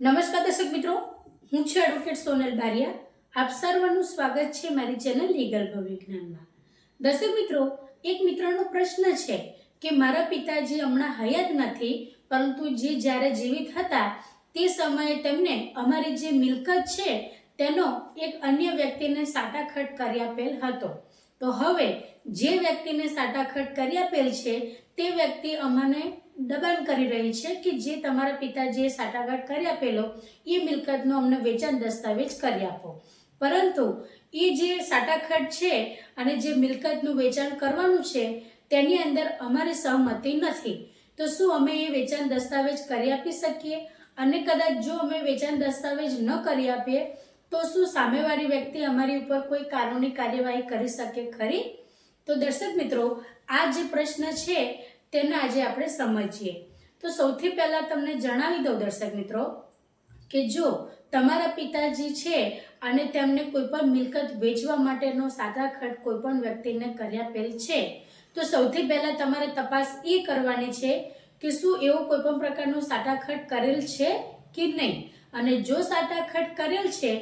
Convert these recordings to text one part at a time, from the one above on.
નમસ્કાર દર્શક મિત્રો, હું છું એડવોકેટ સોનલ બારિયા. આપ સર્વનું સ્વાગત છે મારી ચેનલ લીગલ ભવિજ્ઞાનમાં. દર્શક મિત્રો, એક મિત્રનો પ્રશ્ન છે કે મારા પિતાજી હમણાં હયાત નથી, પરંતુ જે જ્યારે જીવિત હતા, તે સમયે તેમને અમારી જે મિલકત છે, તેનો એક અન્ય વ્યક્તિને સાટાખટ કરી આપેલ હતો. તો હવે જે વ્યક્તિને સાટાખટ કરી આપેલ છે, તે વ્યક્તિ અમને દબાણ કરી રહી છે કે જે તમારા પિતાજીએ સાટાઘાટ કરી આપેલો, એ મિલકતનો અમને વેચાણ દસ્તાવેજ કરી આપો. પરંતુ એ જે સાટાખટ છે અને જે મિલકતનું વેચાણ કરવાનું છે, તેની અંદર અમારી સહમતિ નથી. તો શું અમે એ વેચાણ દસ્તાવેજ કરી આપી શકીએ? અને કદાચ જો અમે વેચાણ દસ્તાવેજ ન કરી આપીએ, તો શું સામેવાળી વ્યક્તિ અમારી ઉપર કોઈ કાનૂની કાર્યવાહી કરી શકે ખરી? તો દર્શક મિત્રો, આ જે પ્રશ્ન છે, તેને આજે આપણે સમજીએ. તો સૌથી પહેલાં તમને જણાવી દઉં દર્શક મિત્રો, કે જો તમારા પિતાજી છે અને તેમને કોઈ પણ મિલકત વેચવા માટેનો સાદા ખર્ચ કોઈ પણ વ્યક્તિને કર્યા પેલ છે, તો સૌથી પહેલાં તમારે તપાસ એ કરવાની છે કે શું એવો કોઈ પણ પ્રકારનો સાટાખટ કરેલ છે કે નહીં? અને જો સાટાખટ કરેલ છે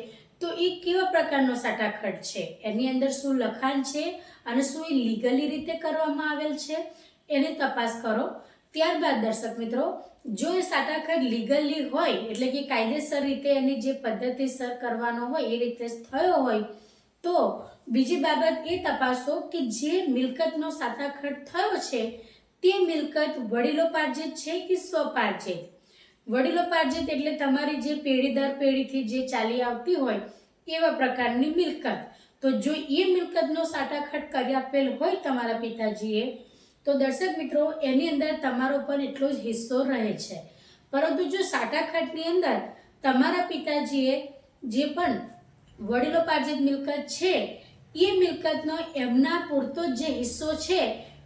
તો એ કેવા પ્રકારનો સાટાખટ છે? એની અંદર શું લખાણ છે અને શું એ લીગલી રીતે કરવામાં આવેલ છે? એની તપાસ કરો. ત્યારબાદ દર્શક મિત્રો, જો એ સાટાખટ લીગલી હોય, એટલે કે કાયદેસર રીતે એની જે પદ્ધતિસર કરવાનો હોય, એ રીતે થયો હોય, તો બીજી બાબત એ તપાસો કે જે મિલકતનો સાટાખટ થયો છે, તે મિલકત વડીલોપાર્જિત છે કે સ્વપાર્જિત વડીલોપાર્જિત એટલે તમારી જે પેઢી દર પેઢીથી જે ચાલી આવતી હોય એવા પ્રકારની મિલકત. તો જો એ મિલકતનો સાટાખટ કરી આપેલ હોય તમારા પિતાજીએ, તો દર્શક મિત્રો, એની અંદર તમારો પણ એટલો જ હિસ્સો રહે છે. પરંતુ જો સાટાખટની અંદર તમારા પિતાજીએ જે પણ વડીલોપાર્જિત મિલકત છે, એ મિલકતનો એમના પૂરતો જ જે હિસ્સો છે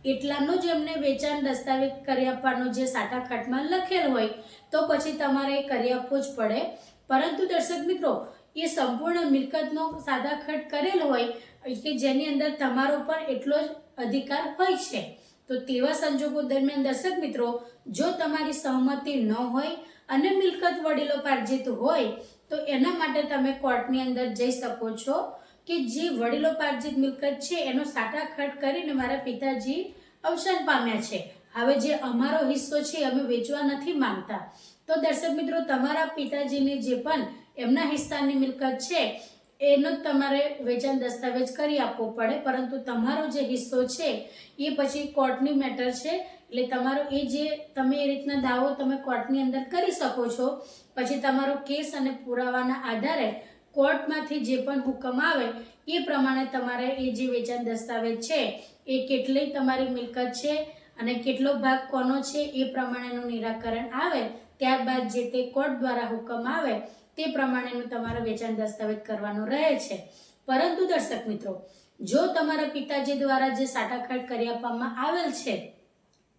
એટલાનો જ એમને વેચાણ દસ્તાવેજ કરી આપવાનો જે સાટાખટમાં લખેલ હોય, તો પછી તમારે કરી આપવો જ પડે. પરંતુ દર્શક મિત્રો, એ સંપૂર્ણ મિલકતનો સાદાખટ કરેલ હોય કે જેની અંદર તમારો પણ એટલો જ અધિકાર હોય છે. તો તેવા સંજોગો દરમિયાન દર્શક મિત્રો, જો તમારી સહમતિ ન હોય અને મિલકત વડીલો પાર્જિત હોય, તો એના માટે તમે કોર્ટની અંદર જઈ શકો છો. કે જે વડીલોપાર્જિત મિલકત છે, એનો સાટાખટ કરીને મારા પિતાજી અવસાન પામ્યા છે. હવે જે અમારો હિસ્સો છે, અમે વેચવા નથી માંગતા. તો દર્શક મિત્રો, તમારા પિતાજીની જે પણ એમના હિસ્સાની મિલકત છે, એનો જ તમારે વેચાણ દસ્તાવેજ કરી આપવો પડે. પરંતુ તમારો જે હિસ્સો છે, એ પછી કોર્ટની મેટર છે. એટલે તમારો એ જે તમે એ રીતના દાવો તમે કોર્ટની અંદર કરી શકો છો, પછી તમારો કેસ અને પુરાવાના આધારે કોર્ટમાંથી જે પણ હુકમ આવે, એ પ્રમાણે તમારે એ જે વેચાણ દસ્તાવેજ છે, એ કેટલી તમારી મિલકત છે અને કેટલો ભાગ કોનો છે, એ પ્રમાણેનું નિરાકરણ આવે, ત્યારબાદ જે તે કોર્ટ દ્વારા હુકમ આવે, તે પ્રમાણેનું તમારે વેચાણ દસ્તાવેજ કરવાનો રહે છે. પરંતુ દર્શક મિત્રો, જો તમારા પિતાજી દ્વારા જે સાટાખાટ કરી આપવામાં આવેલ છે,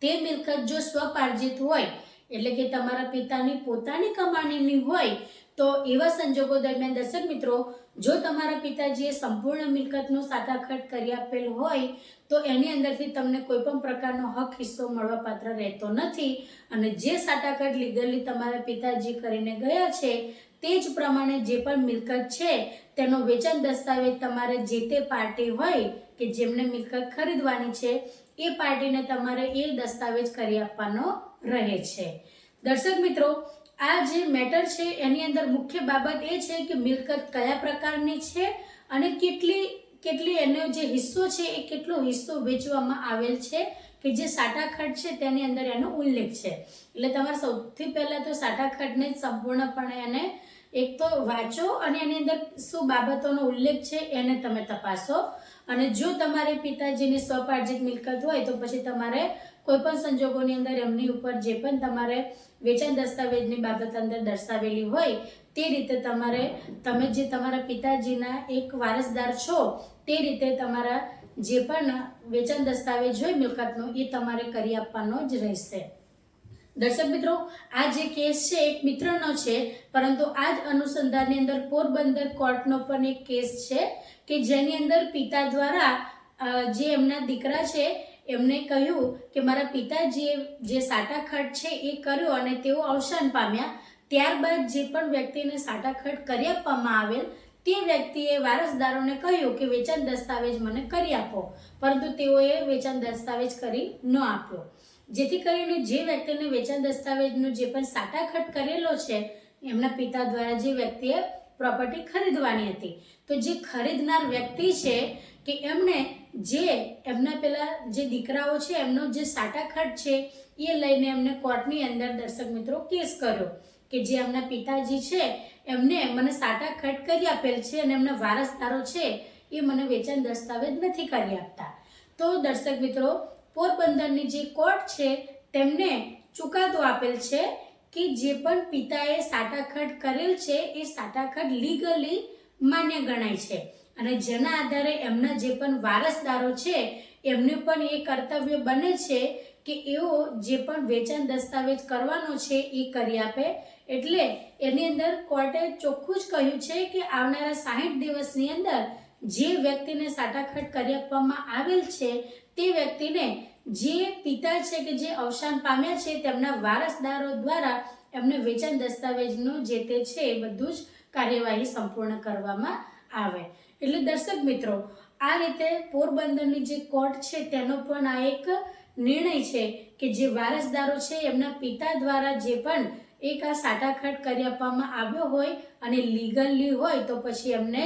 તે મિલકત જો સ્વપાર્જિત હોય, એટલે કે તમારા પિતાની પોતાની કમાણીની હોય તો એવા સંજોગો દરમિયાન દર્શક મિત્રો, જો તમારા પિતાજીએ સંપૂર્ણ મિલકતનો સાટાખટ કરી આપેલ હોય, તો એની અંદરથી તમને કોઈ પણ પ્રકારનો હક હિસ્સો મળવાપાત્ર રહેતો નથી અને જે સાટાખટ લીગલી તમારા પિતાજી કરીને ગયા છે, તે જ પ્રમાણે જે પણ મિલકત છે, તેનો વેચાણ દસ્તાવેજ તમારે જે તે પાર્ટી હોય કે જેમને મિલકત ખરીદવાની છે, એ પાર્ટીને તમારે એ દસ્તાવેજ કરી આપવાનો રહે છે. દર્શક મિત્રો આ જે મેટર છે, એની અંદર મુખ્ય બાબત એ છે કે મિલકત કયા પ્રકારની છે અને કેટલી કેટલી એનો જે હિસ્સો છે, એ કેટલો હિસ્સો વેચવામાં આવેલ છે કે જે સાટાખટ છે, તેની અંદર એનો ઉલ્લેખ છે. એટલે તમારે સૌથી પહેલાં તો સાટાખટને જ સંપૂર્ણપણે એને એક તો વાંચો અને એની અંદર શું બાબતોનો ઉલ્લેખ છે, એને તમે તપાસો. અને જો તમારે પિતાજીની સ્વપાર્જિત મિલકત હોય તો પછી તમારે કોઈ પણ સંજોગોની અંદર એમની ઉપર જે પણ તમારે વેચાણ દસ્તાવેજની બાબત અંદર દર્શાવેલી હોય, તે રીતે તમારે, તમે જે તમારા પિતાજીના એક વારસદાર છો, તે રીતે તમારા જે પણ વેચાણ દસ્તાવેજ હોય મિલકતનો, એ તમારે કરી આપવાનો જ રહેશે. દર્શક મિત્રો, આ જે કેસ છે, એક મિત્રનો છે, પરંતુ આ જ અનુસંધાનની અંદર પોરબંદર કોર્ટનો પણ એક કેસ છે, કે જેની અંદર પિતા દ્વારા જે એમના દીકરા છે એમને કહ્યું કે મારા પિતાજીએ જે સાટાખટ છે એ કર્યો અને તેઓ અવસાન પામ્યા. ત્યારબાદ જે પણ વ્યક્તિને સાટાખટ કરી આપવામાં આવેલ, તે વ્યક્તિએ વારસદારોને કહ્યું કે વેચાણ દસ્તાવેજ મને કરી આપો. પરંતુ તેઓએ વેચાણ દસ્તાવેજ કરી ન આપ્યો. જેથી કરીને જે વ્યક્તિને વેચાણ દસ્તાવેજનો જે પણ સાટાખટ કરેલો છે, એમના પિતા દ્વારા જે વ્યક્તિએ પ્રોપર્ટી ખરીદવાની હતી. તો જે ખરીદનાર વ્યક્તિ છે કે એમણે જે એમના પેલા જે દીકરાઓ છે, એમનો જે સાટાખટ છે, એ લઈને એમને કોર્ટની અંદર દર્શક મિત્રો કેસ કર્યો કે જે એમના પિતાજી છે, એમને મને સાટાખટ કરી આપેલ છે અને એમના વારસદારો છે, એ મને વેચાણ દસ્તાવેજ નથી કરી આપતા. તો દર્શક મિત્રો, પોરબંદરની જે કોર્ટ છે, તેમને ચુકાદો આપેલ છે કે જે પણ પિતાએ સાટાખટ કરેલ છે, એ સાટાખટ લીગલી માન્ય ગણાય છે. અને જેના આધારે એમના જે પણ વારસદારો છે, એમને પણ એ કર્તવ્ય બને છે કે એઓ જે પણ વેચાણ દસ્તાવેજ કરવાનો છે એ કરી આપે. એટલે એની અંદર કોર્ટે ચોખ્ખું જ કહ્યું છે કે આવનારા સાહીઠ દિવસની અંદર જે વ્યક્તિને સાટાખટ કરી આપવામાં આવેલ છે, તે વ્યક્તિને જે પિતા છે કે જે અવસાન પામ્યા છે, તેમના વારસદારો દ્વારા એમને વેચાણ દસ્તાવેજનું જે તે છે એ બધું જ કાર્યવાહી સંપૂર્ણ કરવામાં આવે. એટલે દર્શક મિત્રો, આ રીતે પોરબંદરની જે કોર્ટ છે, તેનો પણ આ એક નિર્ણય છે કે જે વારસદારો છે, એમના પિતા દ્વારા જે પણ એક આ સાટાખટ કરી આપવામાં આવ્યો હોય અને લીગલી હોય, તો પછી એમને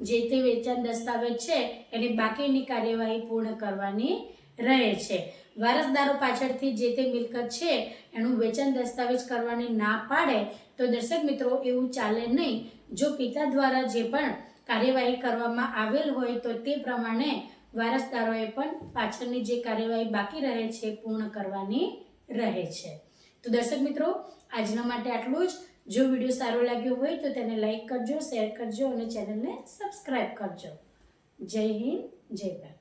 જ જે તે વેચાણ દસ્તાવેજ છે, એની બાકીની કાર્યવાહી પૂર્ણ કરવાની રહે છે. વારસદારો પાછળથી જે તે મિલકત છે, એનું વેચાણ દસ્તાવેજ કરવાની ના પાડે, તો દર્શક મિત્રો એવું ચાલે નહીં. જો પિતા દ્વારા જે પણ કાર્યવાહી કરવામાં આવેલ હોય તો તે પ્રમાણે વારસદારોએ પણ પાછળની જે કાર્યવાહી બાકી રહે છે, પૂર્ણ કરવાની રહે છે. તો દર્શક મિત્રો, આજના માટે આટલું જ. જો વીડિયો સારો લાગ્યો હોય તો તેને લાઈક કરજો, શેર કરજો અને ચેનલને સબસ્ક્રાઈબ કરજો. જય હિન્દ, જય ભારત.